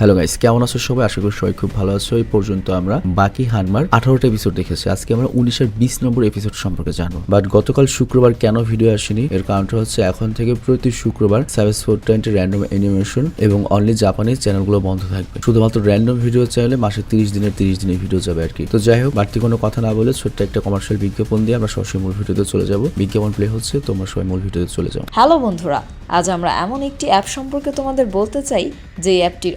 Hello guys কেমন আছো সবাই? আশা করি সবাই খুব ভালো আছো। এই পর্যন্ত আমরা বাকি হানমার আঠারোটা এপিসোড দেখেছি। আজকে আমরা উনিশের বিশ নম্বর এপিসোড সম্পর্কে জানব। বাট গতকাল শুক্রবার কেন ভিডিও আসেনি? এর কারণটা হচ্ছে এখন থেকে প্রতি শুক্রবার service four twenty random animation এবং অনলি জাপানিজ চ্যানেলগুলো বন্ধ থাকবে। শুধুমাত্র র্যান্ডম ভিডিও চাইলে মাসে তিরিশ দিনের তিরিশ দিনের ভিডিও যাবে আর কি। তো যাই হোক, বাড়তি কোনো কথা না বলে ছোট্ট একটা কমার্শিয়াল বিজ্ঞাপন দিয়ে আমরা সরাসরি মূল ভিডিওতে চলে যাব। বিজ্ঞাপন প্লে হচ্ছে, তোমরা সবাই মূল ভিডিওতে চলে যাও। হ্যালো বন্ধুরা, আজ আমরা এমন একটি অ্যাপ সম্পর্কে তোমাদের বলতে চাই, যে অ্যাপটির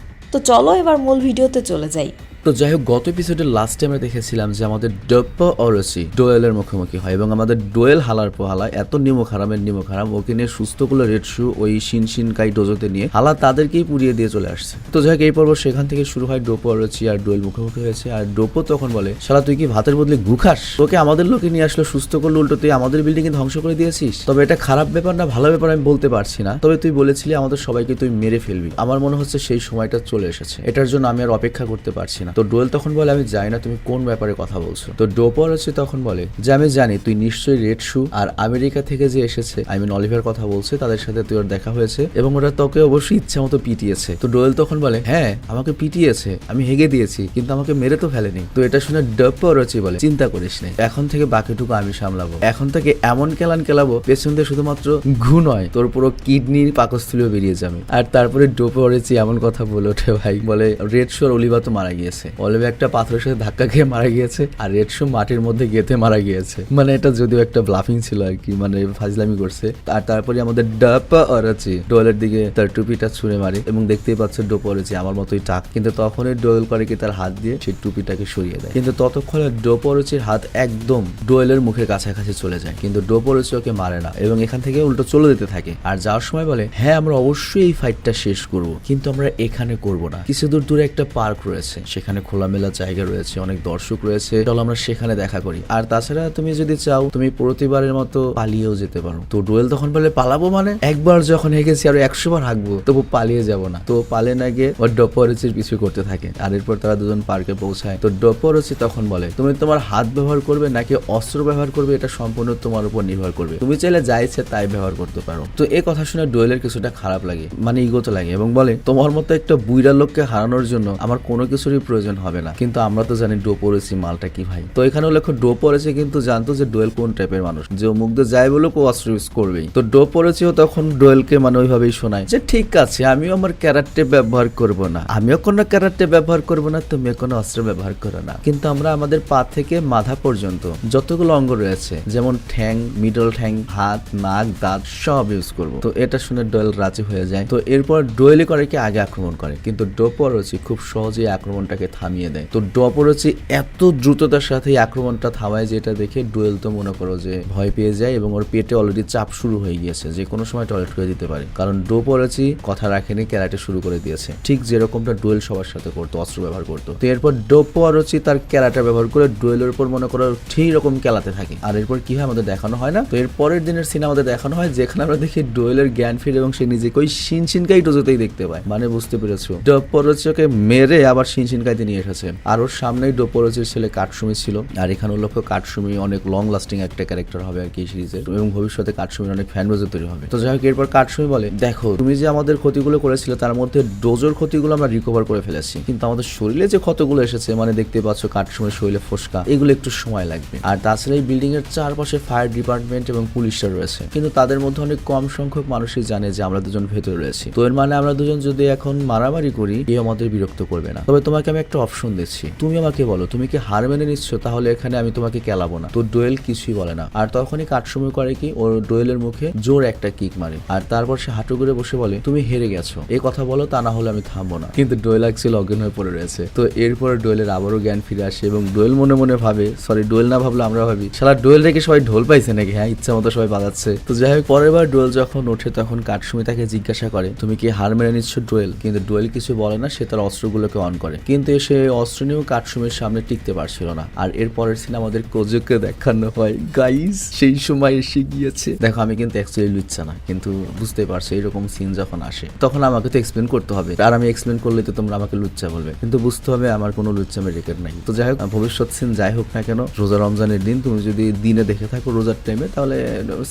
তো চলো এবার মূল ভিডিওতে চলে যাই। তো যাই হোক, গত এপিসোডের লাস্টে আমরা দেখেছিলাম যে আমাদের ডপ্পা অরসি ডোয়েলের মুখোমুখি হয় এবং আমাদের ডোয়েল হালার পো হালা এত নিমক হারামের নিমক হারাম, ওকে নিয়ে সুস্থ সুস্থগুলো রেড শু ওই শিন শিন কাই ডোজোতে নিয়ে হালা তাদেরকেই পুড়িয়ে দিয়ে চলে আসছে। তো যাই হোক, এই পর্ব সেখান থেকে শুরু হয় ডোপো অরসি আর ডোয়েল মুখোমুখি হয়েছে আর ডোপো তখন বলে, শালা, তুই কি ভাতের বদলে গুখাস তোকে আমাদের লোকে নিয়ে আসলো সুস্থ করল উল্টো তুই আমাদের বিল্ডিং এ ধ্বংস করে দিয়েছিস? তবে এটা খারাপ ব্যাপার না, ভালো ব্যাপার আমি বলতে পারছি না। তবে তুই বলেছিলি আমাদের সবাইকে তুই মেরে ফেলবি। আমার মনে হচ্ছে সেই সময়টা চলে এসেছে। এটার জন্য আমি আর অপেক্ষা করতে পারছি না। তো ডোয়েল তখন বলে, আমি জানি না তুমি কোন ব্যাপারে কথা বলছো। তো ডোপর হচ্ছে তখন বলে যে, আমি জানি তুই নিশ্চয়ই রেড শু আর আমেরিকা থেকে যে এসেছে, আই মিন অলিভার কথা বলছে, তাদের সাথে তুই ওর দেখা হয়েছে এবং ওরা তোকে অবশ্যই ইচ্ছা মতো পিটিয়েছে। তো ডোয়েল তখন বলে হ্যাঁ আমাকে পিটিয়েছে, আমি হেগে দিয়েছি, কিন্তু আমাকে মেরে তো ফেলেনি। তো এটা শুনে ডোপর হচ্ছে বলে, চিন্তা করিস না, এখন থেকে বাকিটুকু আমি সামলাবো। এখন থেকে এমন কেলান কেলাবো, পেছন শুধুমাত্র ঘু নয়, তোর পুরো কিডনির পাকস্থলীও বেরিয়ে যাবে। আর তারপরে ডোপে অরেছি এমন কথা বলে ওঠে ভাই, বলে, রেড শোর অলিভা তো মারা গিয়েছে। অলিভা একটা পাথরের সাথে ধাক্কা খেয়ে মারা গিয়েছে আর রেড শো মাটির মধ্যে গেঁথে মারা গিয়েছে। মানে এটা যদিও একটা ব্লাফিং ছিল আর কি মানে ফাজলামি করছে। আর তারপরে আমাদের ডাপা অরাচি ডোয়েলের দিকে তার টুপিটা ছুঁড়ে মারে এবং দেখতেই পাচ্ছে ডোপ অরেচি আমার মতোই টাক। কিন্তু তখনই ডোয়েল করে কি তার হাত দিয়ে সেই টুপিটাকে সরিয়ে দেয়। কিন্তু ততক্ষণে ডোপ অরচির হাত একদম ডোয়েলের মুখের কাছাকাছি চলে যায়। কিন্তু ডোপ অরচি ওকে মারে না এবং এখান থেকে উল্টো চলে যেতে থাকে। আর যাওয়ার সময় বলে হ্যাঁ আমরা অবশ্যই এই ফাইটটা শেষ করব, কিন্তু আমরা এখানে করব না। কিছু দূর দূরে একটা পার্ক রয়েছে, সেখানে খোলামেলা জায়গা রয়েছে, অনেক দর্শক রয়েছে। চলো আমরা সেখানে দেখা করি। আর তাছাড়া তুমি যদি চাও, তুমি প্রতিবারের মতো পালিয়েও যেতে পারো। তো ডোয়েল তখন বলে, পালাবো মানে? একবার যখন হেগেছি আরও একশো বার হাঁকবো, তবু পালিয়ে যাব না। তো পালে না গিয়ে ওর ডপরচির পিছু করতে থাকে। আর এরপর তারা দুজন পার্কে পৌঁছায়। তো ডপরচি তখন বলে, তুমি তোমার হাত ব্যবহার করবে নাকি অস্ত্র ব্যবহার করবে? এটা সম্পূর্ণ তোমার উপর নির্ভর করবে। তুমি চাইলে যা ইচ্ছে তাই ব্যবহার করতে পারো। তো এই কথা শুনে ডোয়েলের কিছুটা খারাপ লাগে মানে ইগোতে লাগে এবং বলে, তোমার মতো একটা বুইরা লোককে হারানোর জন্য আমার কোনো কিছুরই প্রয়োজন হবে না। কিন্তু আমরা তো জানি ডো পড়েছি মালটা কি ভাই। তো এখানে লেখো ডো পড়েছে কিন্তু জানতো যে ডোয়েল কোন টাইপের মানুষ। যে দিয়ে যায় বলুক, ও ইউজ করবেই। তো ডো পড়েছেও তখন ডোয়েলকে মানে ওইভাবেই শোনায় যে, ঠিক আছে, আমিও আমার ক্যারাটে ব্যবহার করব না। আমিও কোনো ক্যারাটে ব্যবহার করব না তুমিও কোনো অস্ত্র ব্যবহার করো না। কিন্তু আমরা আমাদের পা থেকে মাথা পর্যন্ত যতগুলো অঙ্গ রয়েছে, যেমন ঠ্যাং মিডল ঠ্যাং, হাত, নাক, দাঁত, সব ইউজ করব। তো এটা শুনে ডোয়েল রাজি হয়ে যায়। তো এরপর ডোয়েলি করে কি আগে আক্রমণ করে। কিন্তু ডোপরচি খুব সহজেই আক্রমণটাকে থামিয়ে দেয়। তো ডোপরচি এত দ্রুততার সাথে আক্রমণটা থামায় যেটা দেখে ডোয়েল তো মনে করো যে ভয় পেয়ে যায় এবং ওর পেটে অলরেডি চাপ শুরু হয়ে গিয়েছে, যে কোনো সময় টয়লেট করে দিতে পারে। কারণ ডোপরচি কথা রাখেনি, ক্যারাটে শুরু করে দিয়েছে। ঠিক যেরকমটা ডোয়েল সবার সাথে করতো, অস্ত্র ব্যবহার করতো। তো এরপর ডোপরচি তার ক্যারাটা ব্যবহার করে ডোয়েলের উপর মনে করো ঠিক রকম খেলাতে থাকে। আর এরপর কি হয়? আমাদের দেখানো হয় না। তো এর পরের দিনের সিনেমা আমাদের দেখানো হয়, যেখানে আমরা দেখি ডোয়েলের জ্ঞান ফিরে এবং সে নিজেকে ওই শিন শিনকাই টোজোতেই দেখতে পায়। মানে বুঝতে পেরেছ? ডোপরচিকে মেরে আবার শিন কাঠসুমিতে নিয়ে এসেছে। আর ওর সামনেই ডোপোরোজের ছেলে কাঠসুমি ছিল। আর এখানে লক্ষ্য কাঠসুমি অনেক লং লাস্টিং একটা ক্যারেক্টার হবে আর কি সিরিজের এবং ভবিষ্যতে কাঠসুমির অনেক ফ্যান তৈরি হবে। তো যাই হোক, এরপর কাঠসুমি বলে, দেখো, তুমি যে আমাদের ক্ষতিগুলো করেছিলে, তার মধ্যে ডোজোর ক্ষতিগুলো আমরা রিকভার করে ফেলেছি। কিন্তু আমাদের শরীরে যে ক্ষতগুলো এসেছে মানে দেখতে পাচ্ছ কাঠসুমির শরীরে ফোসকা, এগুলো একটু সময় লাগবে। আর তাছাড়া এই বিল্ডিং এর চারপাশে ফায়ার ডিপার্টমেন্ট এবং পুলিশরা রয়েছে। কিন্তু তাদের মধ্যে অনেক কম সংখ্যক মানুষই জানে যে আমরা দুজন ভেতরে রয়েছি। তো এর মানে আমরা দুজন যদি এখন মারামারি করি, কেউ আমাদের বিরক্ত করবে না। তবে তোমাকে আমি একটা অপশন দিচ্ছি। তুমি আমাকে বলো, তুমি কি হার মেনে নিচ্ছ? তাহলে এখানে আমি তোমাকে কেলাবো না। তো ডোয়েল কিছুই বলে না। আর তখনই কাঠসময় করে কি, ওর ডোয়েলের মুখে জোর একটা কিক মারে। আর তারপর সে হাঁটু করে বসে বলে, তুমি হেরে গেছো। এই কথা বলো, তা না হলে আমি থামবো না। কিন্তু ডোয়েল অ্যাকচুয়ালি অজ্ঞান হয়ে পড়ে রয়েছে। তো এরপরে ডোয়েলের আবারও জ্ঞান ফিরে আসে এবং ডোয়েল মনে মনে ভাবে, সরি, ডোয়েল না ভাবলে আমরা ভাবি, শালা ডোয়েল রেখে সবাই ঢোল পাইছে নাকি? হ্যাঁ ইচ্ছা মতো সবাই বাজাচ্ছে। তো যাই হোক, পরের বার ডোয়েল যখন ওঠে, তখন কাঠসুমি তাকে জিজ্ঞাসা করে, তুমি কি হার মেনে নিচ্ছ ডোয়েল? কিন্তু ডোয়েল কিছু বলে না, সে তার অস্ত্রগুলোকে অন করে। কিন্তু সে অস্ত্র নিয়েও কাঠসুমির সামনে টিকতে পারছিল না। আর এর পরের সিনে আমাদের কোজোকে দেখানো হয়। গাইস সেই সময় এসে গিয়েছে। দেখো, আমি কিন্তু অ্যাকচুয়ালি লুচ্ছা না কিন্তু বুঝতে পারছ এরকম সিন যখন আসে, তখন আমাকে তো এক্সপ্লেন করতে হবে। আর আমি এক্সপ্লেন করলে তো তোমরা আমাকে লুচ্চা বলবে। কিন্তু বুঝতে হবে আমার কোনো লুচ্চামের রেকর্ড নাই। তো যাই হোক, ভবিষ্যৎ সিন যাই হোক না কেন, রোজা রমজানের দিন, তুমি যদি দিনে দেখে থাকো রোজার টাইমে তাহলে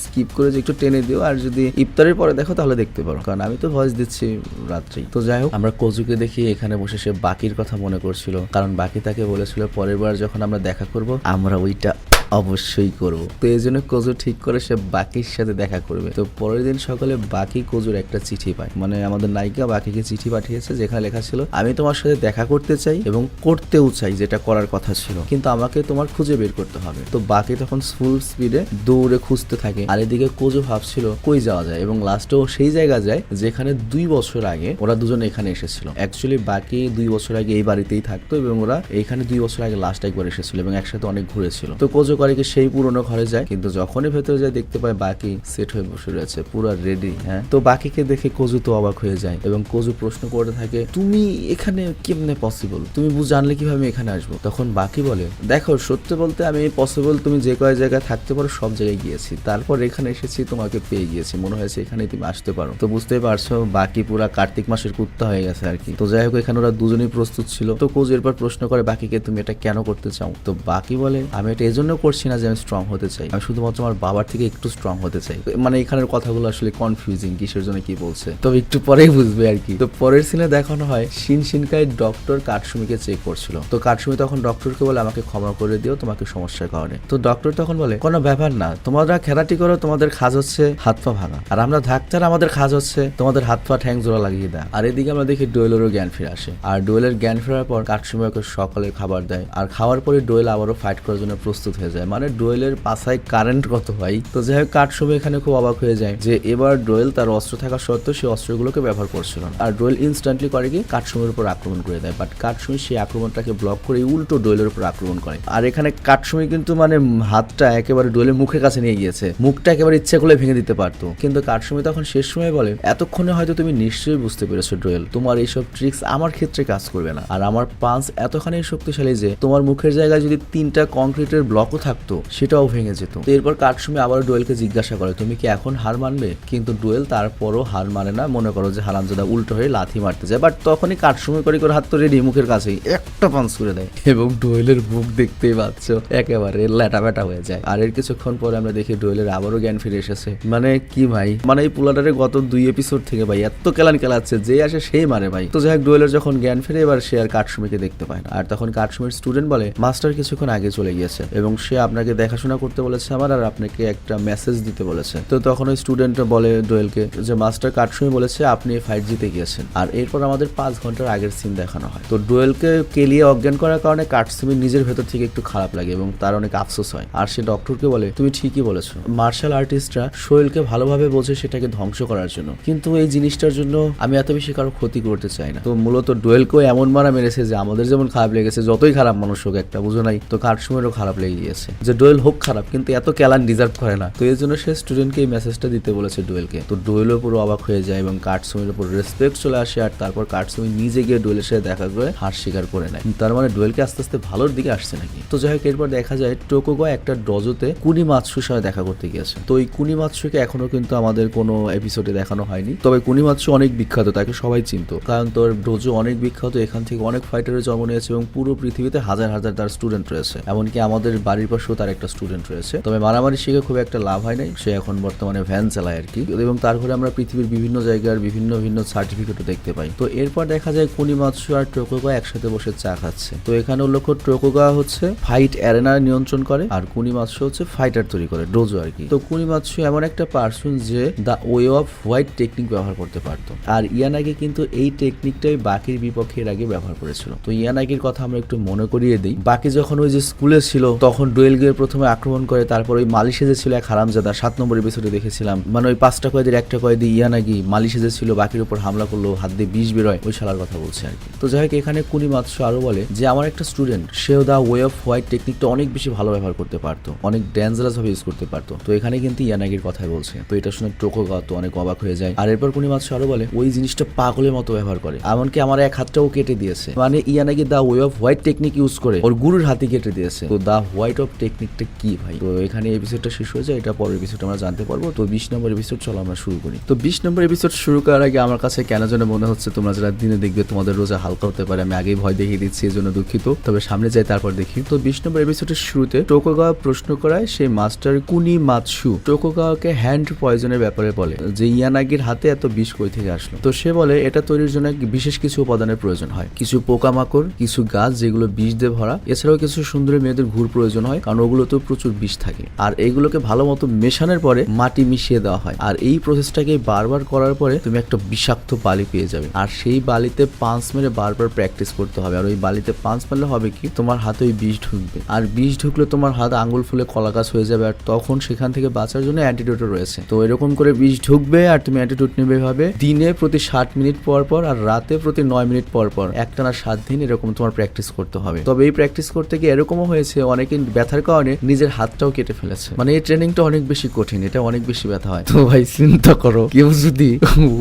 স্কিপ করে যে একটু টেনে দিও। আর যদি ইফতারের পরে দেখো, তাহলে দেখতে পারো। কারণ আমি তো ভয়েস দিচ্ছি রাত্রি তো যাই হোক, আমরা কজুকে দেখি, এখানে বসে সে বাকির কথা মনে করছিল। কারণ বাকি তাকে বলেছিল পরের বার যখন আমরা দেখা করব আমরা ওইটা অবশ্যই করব। তো এই জন্য কজু ঠিক করে সে বাকির সাথে দেখা করবে। তো পরের দিন সকালে বাকি কজুর একটা চিঠি পায় মানে আমাদের নায়িকা বাকিকে চিঠি পাঠিয়েছে, যেখানে লেখা ছিল, আমি তোমার সাথে দেখা করতে চাই এবং করতেও চাই যেটা করার কথা ছিল। কিন্তু আমাকে তোমার খুঁজে বের করতে হবে। তো বাকি তখন ফুল স্পিডে দৌড়ে খুঁজতে থাকে। আর এদিকে কোজো ভাবছিল, কই যাওয়া যায়? এবং লাস্টেও সেই জায়গা যায়, যেখানে দুই বছর আগে ওরা দুজন এখানে এসেছিল। অ্যাকচুয়ালি বাকি দুই বছর আগে এই বাড়িতেই থাকতো এবং ওরা এখানে দুই বছর আগে লাস্ট একবার এসেছিল এবং একসাথে অনেক ঘুরেছিল। তো কোজো করে কি সেই পুরনো ঘরে যায়। কিন্তু যখনই ভেতরে যায়, দেখতে পায় বাকি সেট হয়ে বসে রয়েছে, পুরো রেডি হ্যাঁ? তো বাকিকে দেখে কোজু তো অবাক হয়ে যায় এবং কোজু প্রশ্ন করতে থাকে, তুমি এখানে কেমনে পসিবল তুমি জানলে কীভাবে এখানে আসব? তখন বাকি বলে, দেখো, সত্যি বলতে আমি পসিবল তুমি যে কয় জায়গায় থাকতে পারো, সব জায়গায় গিয়েছি। তারপর এখানে এসেছি, তোমাকে পেয়ে গিয়েছি। মনে হয়েছে এখানে তুমি আসতে পারো। তো বুঝতেই পারছ, বাকি পুরা কার্তিক মাসের কুত্তা হয়ে গেছে আর কি। তো যাই হোক, এখানে ওরা দুজনেই প্রস্তুত ছিল। তো কোচ এরপর প্রশ্ন করে, বাকিকে তুমি এটা কেন করতে চাও? তো বাকি বলে, আমি এটা এজন্য করছি না যে আমি স্ট্রং হতে চাই। আমি শুধুমাত্র আমার বাবার থেকে একটু স্ট্রং হতে চাই। মানে এখানের কথাগুলো আসলে কনফিউজিং কিসের জন্য কি বলছে। তবে একটু পরেই বুঝবে আর কি। তো পরের সিনে দেখানো হয় শিন শিনকাই ডক্টর কাঠসুমিকে চেক করছিল। তো কাঠসুমি তখন ডক্টরকে বলে, আমাকে ক্ষমা করে দিও, তোমাকে সমস্যার কারণে। তো ডক্টর তখন বলে, কোনো ব্যাপার না। তোমরা খেলাটি করো, তোমাদের কাজ হচ্ছে হাত পা ভাঙা। আর আমরা ডাক্তার, আমাদের কাজ হচ্ছে তোমাদের হাত পা ঠ্যাং জোড়া লাগিয়ে দেয়। আর এদিকে আমরা দেখি ডোয়েলেরও জ্ঞান ফিরে আসে। আর ডোয়েলের জ্ঞান ফেরার পর কাঠসুমি ওকে সকালে খাবার দেয়। আর খাওয়ার পরে ডোয়েল আবারও ফাইট করার জন্য প্রস্তুত হয়ে যায়। মানে ডোয়েলের পাশায় কারেন্ট কত হয়? তো যাই হোক কাঠসুমি এখানে খুব অবাক হয়ে যায় যে এবার ডোয়েল তার অস্ত্র থাকা সত্ত্বেও সেই অস্ত্রগুলোকে ব্যবহার করছিল না। আর ডোয়েল ইনস্ট্যান্টলি করে কি? কাঠসুমির উপর আক্রমণ করে দেয়। বাট কাঠসুমি সেই আক্রমণটাকে ব্লক করে উল্টো ডোয়েলের উপর আক্রমণ করে। আর এখানে কাঠসুমি কিন্তু মানে হাতটা একেবারে ডোয়েলের মুখের কাছে নিয়ে গিয়েছে। মুখটা একেবারে ইচ্ছে করলে ভেঙে দিতে পারতো। কিন্তু কাঠসুমি তখন শেষ সময় বলে, এতক্ষণে হয়তো তুমি নিশ্চয়ই বুঝতে পেরেছ ডোয়েল, তোমার এইসব ট্রিক্স আমার ক্ষেত্রে কাজ করবে না। আর আমার পাঞ্চ এতখানি শক্তিশালী যে তোমার মুখের জায়গায় যদি তিনটা কংক্রিটের ব্লকও থাকতো, সেটাও ভেঙে যেত। এরপর কাঠসুমি আবার ডোয়েলকে জিজ্ঞাসা করে, তুমি কি এখন হার মানবে? কিন্তু ডোয়েল তারপরও হার মানে না, মনে করো যে হারামজাদা উল্টো হয়ে লাথি মারতে যায়। বাট তখনই কাঠসুমি করে করে হাত তো রেডি মুখের কাছেই একটা পাঞ্চ করে দেয়। এবং ডোয়েলের মুখ দেখতেই পাচ্ছ, একেবারে ল্যাটা ব্যাটা হয়ে যায়। আর এর কিছুক্ষণ পরে আমরা দেখি ডোয়েলের আবারও জ্ঞান ফিরে এসেছে। মানে কি ভাই? মানে এই পুলাটারে গত দুই এপিসোড থেকে ভাই এত কেলান কেলাচ্ছে, যে আসে সেই মারে ভাই। তো যাই হোক, ডোয়েলের যখন জ্ঞান ফিরে, এবার সে আর কাঠসুমিকে দেখতে পায় না। আর তখন কাঠসুমির স্টুডেন্ট বলে, মাস্টার কিছুক্ষণ আগে চলে গিয়েছে। এবং আপনাকে দেখাশোনা করতে বলেছে আমার আর আপনাকে একটা মেসেজ দিতে বলেছে। তো তখন ওই স্টুডেন্ট বলে ডোয়েলকে যে মাস্টার কাঠসুমি বলেছে, আপনি ফাইট জিতে গিয়েছেন। আর এরপর আমাদের পাঁচ ঘণ্টার আগের সিন দেখানো হয়। তো ডোয়েলকে কেলিয়ে অজ্ঞান করার কারণে কাঠসুমির নিজের ভেতর থেকে একটু খারাপ লাগে এবং তার অনেক আফসোস হয়। আর সে ডক্টরকে বলে, তুমি ঠিকই বলেছ। মার্শাল আর্টিস্টরা শরীরকে ভালোভাবে বোঝে সেটাকে ধ্বংস করার জন্য। কিন্তু এই জিনিসটার জন্য আমি এত বেশি কারও ক্ষতি করতে চাই না। তো মূলত ডোয়েলকেও এমন মারা মেরেছে যে, আমাদের যেমন খারাপ লেগেছে, যতই খারাপ মানুষ হোক একটা, বুঝো নাই? তো কাঠসুমেরও খারাপ লেগে গিয়েছে। আছে যে ডোয়েল হোক খারাপ, কিন্তু এত ক্যালান ডিজার্ভ করে না। তো এই জন্য সে স্টুডেন্টকে এই মেসেজটা দিতে বলেছে ডোয়েলকে তো ডোয়েলও পুরো অবাক হয়ে যায় এবং কার্টসুমির উপর রেসপেক্ট চলে আসে আর তারপর কার্টসুমি নিজে গিয়ে ডোয়েলের সাথে দেখা করে হার স্বীকার করে নেয়। তার মানে ডোয়েলকে আস্তে আস্তে ভালোর দিকে আসছে নাকি? তো যাই হোক, এরপর দেখা যায় টোকোগো একটা ডজোতে কুনি মাতসুর সাথে দেখা করতে গিয়েছে। তো এই কুনি মাতসুকে এখনও কিন্তু আমাদের কোনো এপিসোডে দেখানো হয়নি। তবে কুনি মাতসু অনেক বিখ্যাত, তাকে সবাই চিনতো। কারণ তোর ডোজো অনেক বিখ্যাত, এখান থেকে অনেক ফাইটারের জন্ম নিয়েছে এবং পুরো পৃথিবীতে হাজার হাজার তার স্টুডেন্ট রয়েছে। এমনকি আমাদের বাড়ির পাশেও তার একটা স্টুডেন্ট রয়েছে। তবে মারামারি শিখে খুব একটা লাভ হয় নাই, সে এখন বর্তমানে ভ্যান চালায় আর কি। এবং তার ফলে আমরা পৃথিবীর বিভিন্ন জায়গার বিভিন্ন বিভিন্ন সার্টিফিকেটও দেখতে পাই। তো এরপর দেখা যায় কোনি কুনিমাৎসু আর টোকোগা একসাথে বসে চা খাচ্ছে। তো এখানে উল্লেখ টোকোগা হচ্ছে ফাইট অ্যারেনা নিয়ন্ত্রণ করে, আর কুনি কুনিমাৎসু হচ্ছে ফাইটার তৈরি করে ডোজো আর কি। তো কুনি কুনিমাৎসু এমন একটা পার্সন যে the way of white technique ব্যবহার করতে পারতো। আর ইয়ানাগে কিন্তু এই টেকনিকটাই বাকির বিপক্ষে এর আগে ব্যবহার করেছিল। তো ইয়ানাগির কথা আমরা একটু মনে করিয়ে দিই। বাকি যখন ওই যে স্কুলে ছিল, তখন ডোয়েল প্রথমে আক্রমণ করে তারপর ওই মালি সেজে ছিল এক হারামজাদা। সাত নম্বর এপিসোডে দেখেছিলাম। মানে ওই পাঁচটা কয়েদির একটা কয়েদি ইয়ানাগি মালি সেজে ছিল, বাকির উপর হামলা করল, হাত দিয়ে বিষ বেরোয়, ওই শালার কথা বলছে আর কি। তো যাই হোক, এখানে কুনি মাত্র আরও বলে যে, আমার একটা স্টুডেন্ট সেও দা ওয়ে অফ হোয়াইট টেকনিকটা অনেক বেশি ভালো ব্যবহার করতে পারতো, অনেক ডেঞ্জারাস ভাবে ইউজ করতে পারতো। তো এখানে কিন্তু ইয়ানাগির কথাই বলছে। তো এটা শুনে টোকো তো অনেক অবাক হয়ে যায়। আর এরপর কুনি মাত্র আরও বলে, ওই জিনিসটা পাগলের মতো ব্যবহার করে। এমনকি আমার এক হাতটাও কেটে দিয়েছে। মানে Yanagi the way of white technique use করে, ওর গুরুর হাতে কেটে দিয়েছে। তো দা হোয়াইট অফ টেকনিকটা কি ভাই? তো এখানে এপিসোডটা শেষ হয়ে যায়, এটা পরের এপিসোড আমরা জানতে পারব। তো বিশ নম্বর এপিসোড চলো আমরা শুরু করি। তো বিশ নম্বর এপিসোড শুরু করার আগে আমার কাছে কেন যেন মনে হচ্ছে তোমরা যারা দিনে দেখবে তোমাদের রোজা হালকা হতে পারে, আমি আগেই ভয় দেখিয়ে দিচ্ছি, এই জন্য দুঃখিত। তবে সামনে যাই, তারপর দেখি। তো বিশ নম্বর এপিসোডের শুরুতে টোকোগা প্রশ্ন করায় সেই মাস্টার কুনি মাতসু টোকোগাওয়াকে হ্যান্ড পয়জনের ব্যাপারে বলে, যে ইয়ানাগির হাতে এত বিষ কই থেকে আসলো? তো সে বলে, এটা তৈরির জন্য বিশেষ কিছু উপাদানের প্রয়োজন হয়। কিছু পোকামাকড়, কিছু গাছ যেগুলো বিষ দিয়ে ভরা। এছাড়াও কিছু সুন্দরী মেয়েদের ঘুর প্রয়োজন হয়। কারণ ওগুলোতেও প্রচুর বিষ থাকে। আর এইগুলোকে ভালো মতো মেশানোর পরে মাটি মিশিয়ে দেওয়া হয়। আর এই প্রসেসটাকে বারবার করার পরে তুমি একটা বিষাক্ত বালি পেয়ে যাবে। আর সেই বালিতে পাঁচ মেরে বারবার প্র্যাকটিস করতে হবে। আর ওই বালিতে পাঁচ মারলে হবে কি? তোমার হাতে ওই বিষ ঢুকবে। আর বিষ ঢুকলে তোমার হাত আঙ্গুল ফুলে কলা গাছ হয়ে যাবে। আর তখন সেখান থেকে বাঁচার জন্য অ্যান্টিডোটও রয়েছে। তো এরকম করে বিষ ঢুকবে আর তুমি অ্যান্টিডোট নেবে ভাবে দিনে প্রতি ষাট মিনিট পর পর আর রাতে প্রতি নয় মিনিট পর পর। একটানা সাত দিন এরকম তোমার প্র্যাকটিস করতে হবে। তবে এই প্র্যাকটিস করতে গিয়ে এরকমও হয়েছে, অনেকে ব্যথার কারণে নিজের হাতটাও কেটে ফেলেছে। মানে এই ট্রেনিংটা অনেক বেশি কঠিন এটা অনেক বেশি ব্যথা হয়। তো ভাই চিন্তা করো কেউ যদি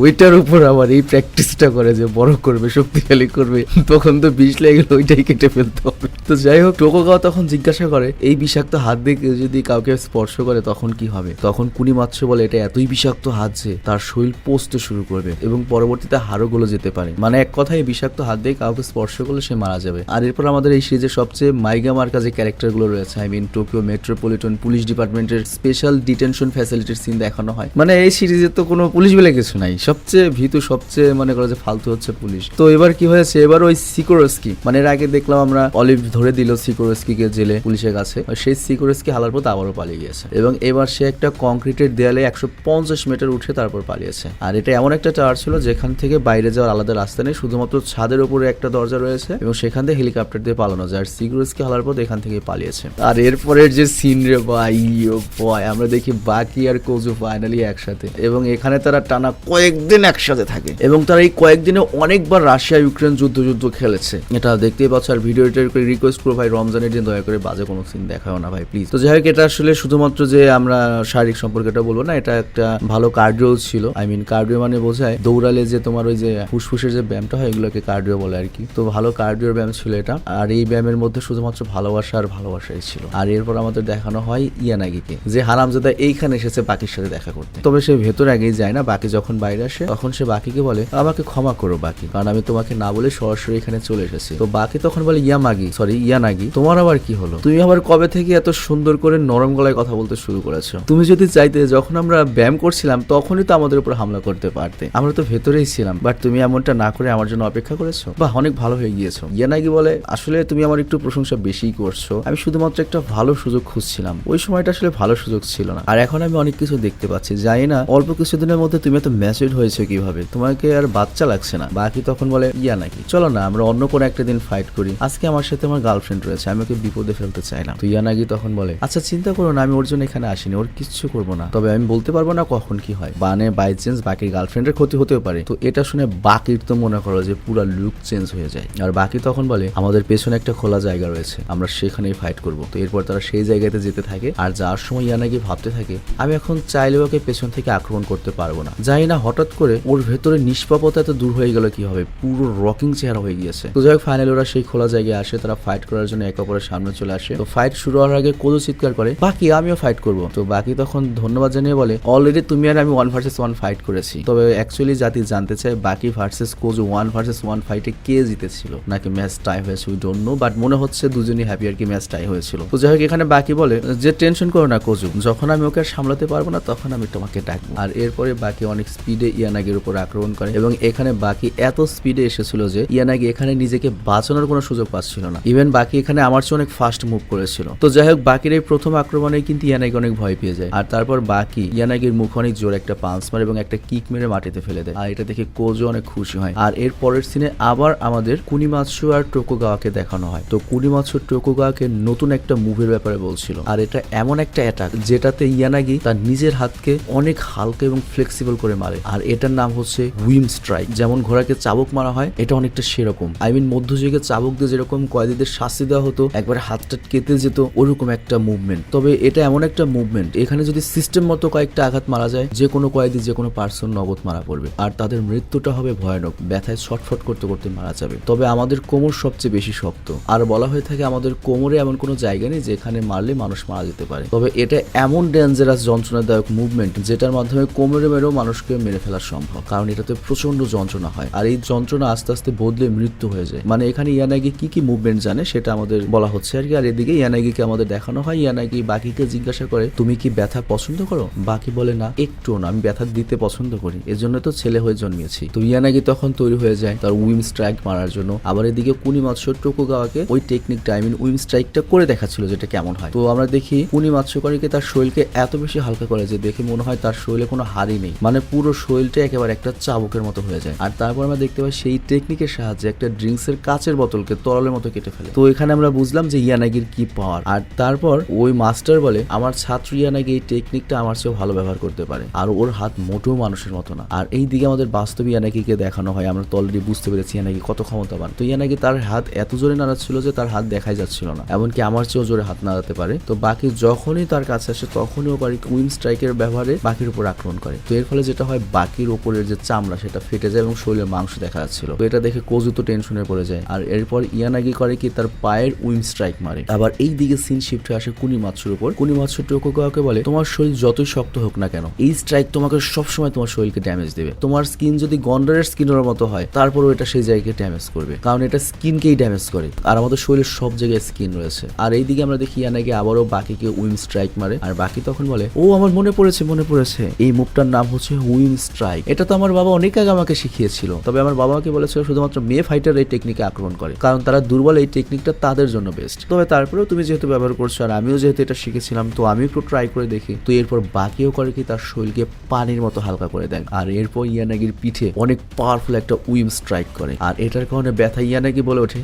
ওইটার উপর আবার এই প্র্যাকটিসটা করে যে বড় করবে শক্তিশালী করবে তখন তো বিষ লেগে গেলে ওইটাই কেটে ফেলতে হবে। তো যাই হোক টোকোগাও তখন জিজ্ঞাসা করে এই বিষাক্ত হাত দিয়ে কেউ যদি কাউকে স্পর্শ করে তখন কি হবে? তখন কুনি মাত্র বলে এটা এতই বিষাক্ত হাত যে তার শরীর পচতে শুরু করবে এবং পরবর্তীতে হাড়ও গলে যেতে পারে। মানে এক কথায় বিষাক্ত হাত দিয়ে কাউকে স্পর্শ করলে সে মারা যাবে। আর এরপর আমাদের এই সিরিজের সবচেয়ে মাইগা মার্কা যে ক্যারেক্টারগুলো রয়েছে I mean Tokyo metropolitan police ডিপার্টমেন্টের স্পেশাল ডিটেনশন ফ্যাসিলিটির সিন দেখানো হয়। মানে এই সিরিজে তো কোনো পুলিশ বলে কিছু নাই। সবচেয়ে ভীতু, সবচেয়ে মনে করো যে ফালতু হচ্ছে পুলিশ তো এবার কি হয়েছে? এবার ওই সিকোরস্কি মানে এর আগে দেখলাম আমরা অলিভ ধরে দিল সিকোরস্কিকে জেলে পুলিশের কাছে। সেই সিকোরস্কি হালার পর আবারও পালিয়ে গিয়েছে। এবং এবার সে একটা কংক্রিটের দেয়ালে একশো পঞ্চাশ মিটার উঠে তারপর পালিয়েছে। আর এটা এমন একটা টাওয়ার ছিল যেখান থেকে বাইরে যাওয়ার আলাদা রাস্তা নেই। শুধুমাত্র ছাদের উপরে একটা দরজা রয়েছে এবং সেখান থেকে হেলিকপ্টার দিয়ে পালানো যায়। আর সিকিউরিটিকে হালার পর এখান থেকে পালিয়েছে। আর এরপরের যে সিন রে ভাই, ও ভয় আমরা দেখি বাকি আর কোজু ফাইনালি একসাথে। এবং এখানে তারা টানা কয়েকদিন একসাথে থাকে। এবং তারা এই কয়েকদিনে অনেকবার রাশিয়া ইউক্রেন যুদ্ধ যুদ্ধ খেলেছে। এটা দেখতেই পাচ্ছ, আর ভিডিওটা করে রিকোয়েস্ট করো ভাই, রমজানের দিন দয়া করে বাজে কোনো সিন দেখাও না ভাই প্লিজ তো যাই হোক, এটা আসলে শুধুমাত্র যে আমরা শারীরিক সম্পর্কটা বলব না, এটা একটা ভালো কার্ডিও ছিল। আই মিন কার্ডিও মানে বোঝায় দৌড়ালে যে তোমার ওই যে ফুসফুসের যে ব্যায়ামটা হয়, এগুলোকে কার্ডিও বলে আর কি। তো ভালো কার্ডিওর ব্যায়াম ছিল এটা। আর এই ব্যায়ামের মধ্যে শুধুমাত্র ভালোবাসা আর ভালোবাসাই ছিল। আর এরপর আমাদের দেখানো হয় ইয়ানাগিকে, যে হারামজাদা এইখানে এসেছে বাকির সাথে দেখা করতে। তবে সে ভেতর আগেই যায় না, বাকি যখন বাইরে আসে, তখন সে বাকিকে বলে, আমাকে ক্ষমা করো বাকি, কারণ আমি তোমাকে না বলে সরাসরি এখানে চলে এসেছি। তো বাকি তখন বলে, ইয়ামাগি সরি ইয়ানাগি, তোমার আবার কি হলো? তুমি আবার কবে থেকে এত সুন্দর করে নরম গলায় কথা বলতে শুরু করেছ? তুমি যদি চাইতে, যখন আমরা ব্যায়াম করছিলাম, তখনই তো আমাদের উপর হামলা করতে পারতে। আমরা তো ভেতরেই ছিলাম বাট তুমি এমনটা না করে আমার জন্য অপেক্ষা করেছ? বা অনেক ভালো হয়ে গিয়েছো। ইয়ানাগি বলে, আসলে তুমি আমার একটু প্রশংসা বেশিই করছ। আমি শুধুমাত্র একটা ভালো সুযোগ খুঁজছিলাম। ওই সময়টা আসলে ভালো সুযোগ ছিল না। আর এখন আমি অনেক কিছু দেখতে পাচ্ছি। জানি না, অল্প কিছুদিনের মধ্যে তুমি এত ম্যাচুইড হয়েছে কীভাবে? তোমাকে আর বাচ্চা লাগছে না। বাকি তখন বলে, ইয়া নাকি? চলো না, আমরা অন্য কোনো একটা দিন ফাইট করি। আজকে আমার সাথে আমার গার্লফ্রেন্ড রয়েছে, আমি ওকে বিপদে ফেলতে চাই না। তো ইয়ানাগি তখন বলে আচ্ছা চিন্তা করো না, আমি ওর জন্য এখানে আসিনি, ওর কিচ্ছু করব না। তবে আমি বলতে পারব না কখন কি হয়। বানে বাই চেঞ্জ বাকির গার্লফ্রেন্ডের ক্ষতি হতেও পারে। তো এটা শুনে বাকির তো মনে করো যে পুরো লুক চেঞ্জ হয়ে যায়। আর বাকি তখন বলে, আমাদের পেছনে একটা খোলা জায়গা রয়েছে, আমরা সেখানেই ফাইট করব। তো এরপর তারা সেই জায়গাতে যেতে থাকে। আর যাওয়ার সময় ইয়ানাগি ভাবতে থাকে, আমি এখন চাইলেও ওকে পেছন থেকে আক্রমণ করতে পারব না। জানি না, হঠাৎ করে ওর ভেতরে নিষ্পাপতা এত দূর হয়ে গেল কি হবে পুরো রকিং চেহারা হয়ে গিয়েছে। তো যাই হোক ফাইনালি ওরা সেই খোলা জায়গায় আসে, তারা ফাইট করার জন্য একে অপরের সামনে চলে আসে। তো ফাইট শুরু হওয়ার আগে কোজো চিৎকার করে, বাকি, আমিও ফাইট করব। তো বাকি তখন ধন্যবাদ জানিয়ে বলে অলরেডি তুমি আর আমি ওয়ান ভার্সেস ওয়ান ফাইট করেছি। তবে অ্যাকচুয়ালি জাতি জানতে চায়, বাকি versus Kozo one versus one ফাইটে কে জিতেছিল? নাকি ম্যাচ টাই হয়েছে উই ডোন্ট নো বাট মনে হচ্ছে দুজনই হ্যাপি আর কি ম্যাচ টাই হয়েছিল। তো যাই হোক, এখানে বাকি বলে, যে টেনশন করো না কোজু যখন আমি ওকে সামলাতে পারব না, তখন আমি তোমাকে ডাকবো। আর এরপরে বাকি অনেক স্পিডে ইয়ানাগির উপর আক্রমণ করে, এবং এখানে বাকি এত স্পিডে এসেছিল যে ইয়ানাগি এখানে নিজেকে বাঁচানোর কোনো সুযোগ পাচ্ছিল না। ইভেন বাকি এখানে আমার চেয়ে অনেক ফাস্ট মুভ করেছিল। তো যাই হোক, বাকির এই প্রথম আক্রমণে কিন্তু ইয়ানাগি অনেক ভয় পেয়ে যায়। আর তারপর বাকি ইয়ানাগির মুখ অনেক জোর একটা পাঞ্চ মারে এবং একটা কিক মেরে মাটিতে ফেলে দেয়। আর এটা দেখে কোজও অনেক খুশি হয়। আর এর পরের সিনে আবার আমাদের কুনিমাৎসু আর টোকোগাওয়াকে দেখানো হয়। তো কুনিমাৎসু টোকোগাওয়াকে নতুন একটা মুভির ব্যাপারে বলছিল। আর এটা এমন একটা অ্যাটাক যেটাতে ইয়ানাগি তার নিজের হাতকে অনেক হালকা এবং ফ্লেক্সিবল করে মারে। আর এটার নাম হচ্ছে উইম স্ট্রাইক যেমন ঘোড়াকে চাবুক মারা হয়, এটা অনেকটা সেরকম। আই মিন মধ্যযুগে চাবুক দিয়ে যেরকম কয়েদিদের শাস্তি দেওয়া হতো, একবার হাতটা কেটে যেত, ওরকম একটা মুভমেন্ট তবে এটা এমন একটা মুভমেন্ট এখানে যদি সিস্টেম মতো কয়েকটা আঘাত মারা যায়, যে কোনো কয়েদি, যে কোনো পার্সন নগদ মারা পড়বে। আর তাদের মৃত্যুটা হবে ভয়ানক, ব্যথায় ছটফট করতে করতে মারা যাবে। তবে আমাদের কোমর সবচেয়ে বেশি শক্ত। আর বলা হয়ে থাকে আমাদের কোমরে এমন কোনো জায়গা নেই যেখানে মারলে মানুষ মারা যেতে পারে। তবে এটা এমন ডেঞ্জারাস যন্ত্রণাদায়ক মুভমেন্ট যেটার মাধ্যমে কোমরে মেরেও মানুষকে মেরে ফেলা সম্ভব। কারণ এটাতে প্রচণ্ড যন্ত্রণা হয়। আর এই যন্ত্রণা আস্তে আস্তে বদলে মৃত্যু হয়ে যায়। মানে এখানে ইয়ানাগি কি কি মুভমেন্ট জানে সেটা আমাদের বলা হচ্ছে আর কি। আর এদিকে ইয়ানাগিকে আমাদের দেখানো হয়। ইয়ানাগি বাকিকে জিজ্ঞাসা করে, তুমি কি ব্যথা পছন্দ করো? বাকি বলে, না একটু না, আমি ব্যথা দিতে পছন্দ করি। এজন্য তো ছেলে হয়ে জন্মিয়েছি। তো ইয়ানাগি তখন তৈরি হয়ে যায় তার উইম স্ট্রাইক মারার জন্য। আবার এদিকে কুনি মাৎস্য টোকুগাওয়াকে ওই টেকনিক আই মিন উইম স্ট্রাইকটা করে দেখাচ্ছিল যেটা কেমন হয়। তো আমরা দেখি কুনি মাৎস্যকারীকে তার শরীরকে এত বেশি হালকা করে যে দেখে মনে হয় তার শরীরে কোনো হাড়ি নেই। মানে পুরো শরীরটা একেবারে একটা চাবুকের মতো হয়ে যায়। আর তারপর আমরা দেখতে পাই সেই টেকনিকের সাহায্যে একটা ড্রিঙ্কসের কাচের বোতলকে তরলের মতো কেটে ফেলে। তো এখানে আমরা বুঝলাম যে ইয়ানাগির কি পাওয়ার আর তারপর ওই মাস্টার বলে, আমার ছাত্র ইয়ানাগি এই টেকনিকটা আমার চেয়েও ভালো ব্যবহার করতে পারে। আর ওর হাত মোটেও মানুষের মতো না। আর এই দিকে আমাদের বাস্তব ইয়ানাগিকে দেখানো হয়। আমরা তো অলরেডি বুঝতে পেরেছি ইয়ানাগি কত ক্ষমতাবান। তো ইয়ানাগি তার হাত এত জোরে নাড়াচ্ছিল যে তার হাত দেখাই যাচ্ছিল না। এমনকি আমার চেয়েও জোরে হাত নাড়াতে পারে। তো বাকি যখনই তার কাছে আসে, তখনই ও বাড়ি উইম স্ট্রাইকের ব্যবহারে বাকির উপর আক্রমণ করে। তো এর ফলে যেটা হয়, বাকির উপরের যে চামড়া, সেটা ফেটে যায় এবং শরীরের মাংস দেখা যাচ্ছিল। তো এটা দেখে কোজু তো টেনশনে পড়ে যায়। আর এরপর ইয়ানাগি করে কি, তার পায়ের উইম স্ট্রাইক মারে। আবার এই দিকে সিন শিফট হয়ে আসে কুনি মাছুর উপর। কুনি মাছুর টোকোকাকে বলে, তোমার শরীর যতই শক্ত হোক না কেন, এই স্ট্রাইক তোমাকে সবসময় তোমার শরীরকে ড্যামেজ দেবে। তোমার স্কিন যদি গন্ডারের স্কিনের মতো হয়, তারপরও এটা সেই জায়গায় ড্যামেজ করবে। কারণ এটা স্কিনকেই ড্যামেজ করে। আর আমাদের শরীরের সব জায়গায় স্কিন রয়েছে। আর এইদিকে আমরা দেখি ইয়ানাকে আবারও বাকিকে উইম স্ট্রাইক মারে, আর বাকি তখন বলে, ও, আমার মনে পড়েছে মনে পড়েছে। এই মুভটার নাম হচ্ছে উইম স্ট্রাইক। এটা তো আমার বাবা অনেক আগে আমাকে শিখিয়েছিল। তবে আমার বাবাকে বলেছিল শুধুমাত্র মেয়ে ফাইটার এই টেকনিকে আক্রমণ করে, কারণ তারা দুর্বল এই টেকনিকটা তাদের জন্য বেস্ট তবে তারপরেও তুমি যেহেতু ব্যবহার করছ, আর আমিও যেহেতু এটা শিখেছিলাম, তো আমি একটু ট্রাই করে দেখি। তো এরপর বাকিও করে কি তার শরীরকে পানির মতো হালকা করে দেয় আর এরপর ইয়ানাগির পিঠে অনেক পাওয়ারফুল একটা উইম স্ট্রাইক করে। আর এটার কারণে ব্যথা ইয়ানাগি বলে ওঠে।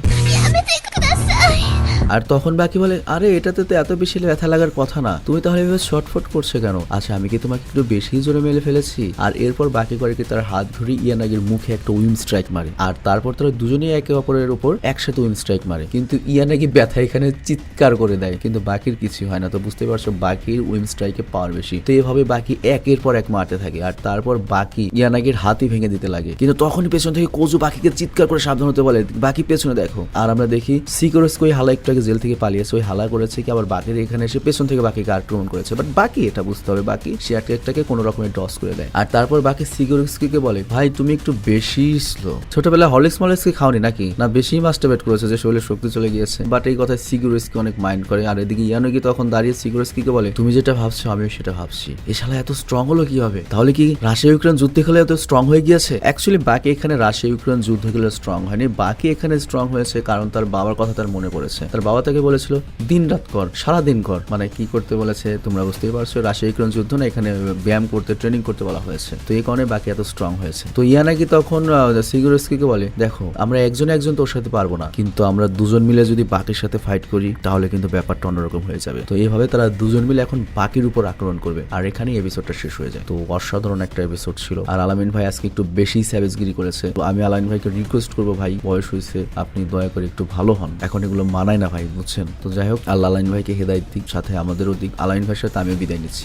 আর তখন বাকি বলে, আরে, এটাতে তো এত বেশি ব্যথা লাগার কথা না। তুমি তাহলে এভাবে শর্টফট করছে কেন? আচ্ছা আমি কি তোমাকে একটু বেশি জোরে মেলে ফেলেছি? আর এরপর বাকি করে কি তার হাত ধরে ইয়ানাগির মুখে একটা উইম স্ট্রাইক মারে। আর তারপর তারা দুজনেই একে অপরের উপর একসাথে উইম স্ট্রাইক মারে। কিন্তু ইয়ানাগি ব্যথা এখানে চিৎকার করে দেয়, কিন্তু বাকির কিছু হয় না। তো বুঝতে পারছ, বাকির উইম স্ট্রাইকে পাওয়ার বেশি। তো এভাবে বাকি একের পর এক মারতে থাকে, আর তারপর বাকি ইয়ানাগির হাতই ভেঙে দিতে লাগে। কিন্তু তখনই পেছন থেকে কোজু বাকিকে চিৎকার করে সাবধান হতে বলে, বাকি পেছনে দেখো। আর আমরা দেখি সিকিউরিস্ক ওই হালা একটু আগে জেল থেকে পালিয়েছে, ওই হালা করেছে কি আবার বাকির এখানে এসে পেছন থেকে বাকিকে আক্রমণ করেছে। বাট বাকি এটা বুঝতে হবে, বাকি একটাকে কোনো রকমের টস করে দেয়। আর তারপর বাকি সিকিউরিস্কিকে বলে, ভাই, তুমি একটু বেশি স্লো ছোটবেলায় হলিক্স মলিক্সকে খাওনি নাকি? না, বেশি মাস্টারবেট করেছে যে শরীরের শক্তি চলে গিয়েছে। বাট এই কথায় সিকিউরিস্কি অনেক মাইন্ড করে। আর এদিকে ইয়ানকি তখন দাঁড়িয়ে সিকিউরিস্কিকে বলে, তুমি যেটা ভাবছ, আমিও সেটা ভাবছি। এ শালা এত স্ট্রং হলো কীভাবে? তাহলে কি রাশিয়া ইউক্রেন যুদ্ধে খেলে এত স্ট্রং হয়ে গিয়েছে? অ্যাকচুয়ালি বাকি এখানে রাশিয়া ইউক্রেন যুদ্ধ খেলে স্ট্রং হয়নি। বাকি এখানে স্ট্রং হয়েছে কারণ তার বাবার কথা তার মনে পড়েছে। তার বাবা তাকে বলেছিল দিন রাত কর সারা দিন কর। মানে কি করতে বলেছে তোমরা বুঝতেই পারছ, রাশিয়া যুদ্ধ না এখানে ব্যায়াম করতে ট্রেনিং করতে বলা হয়েছে। তো এই কারণে বাকি এত স্ট্রং হয়েছে। তো ইয়া নাকি তখন সিকিউরিস্কিকে বলে, দেখো, আমরা একজন একজন তোর সাথে পারব না, কিন্তু আমরা দুজন মিলে যদি বাকির সাথে ফাইট করি, তাহলে কিন্তু ব্যাপারটা অন্যরকম হয়ে যাবে। তো এইভাবে তারা দুজন মিলে এখন বাকির উপর আক্রমণ করবে। আর এখানেই এপিসোডটা শেষ হয়ে যায়। তো অসাধারণ একটা এপিসোড ছিল। আর আলামিন ভাই আজকে একটু বেশি স্যাভেজগিরি করেছে। তো আমি আলামিন ভাইকে রিকোয়েস্ট করব, ভাই, বয়স হয়েছে আপনি দয়া করে একটু ভালো হন। এখন এগুলো মানায় না ভাই, বুঝছেন? তো যাই হোক, আল্লাহ আলাইন ভাইকে হেদায়ত দিক, সাথে আমাদেরও দিক। আলাইন ভাইয়ের সাথে আমিও বিদায় নিচ্ছি।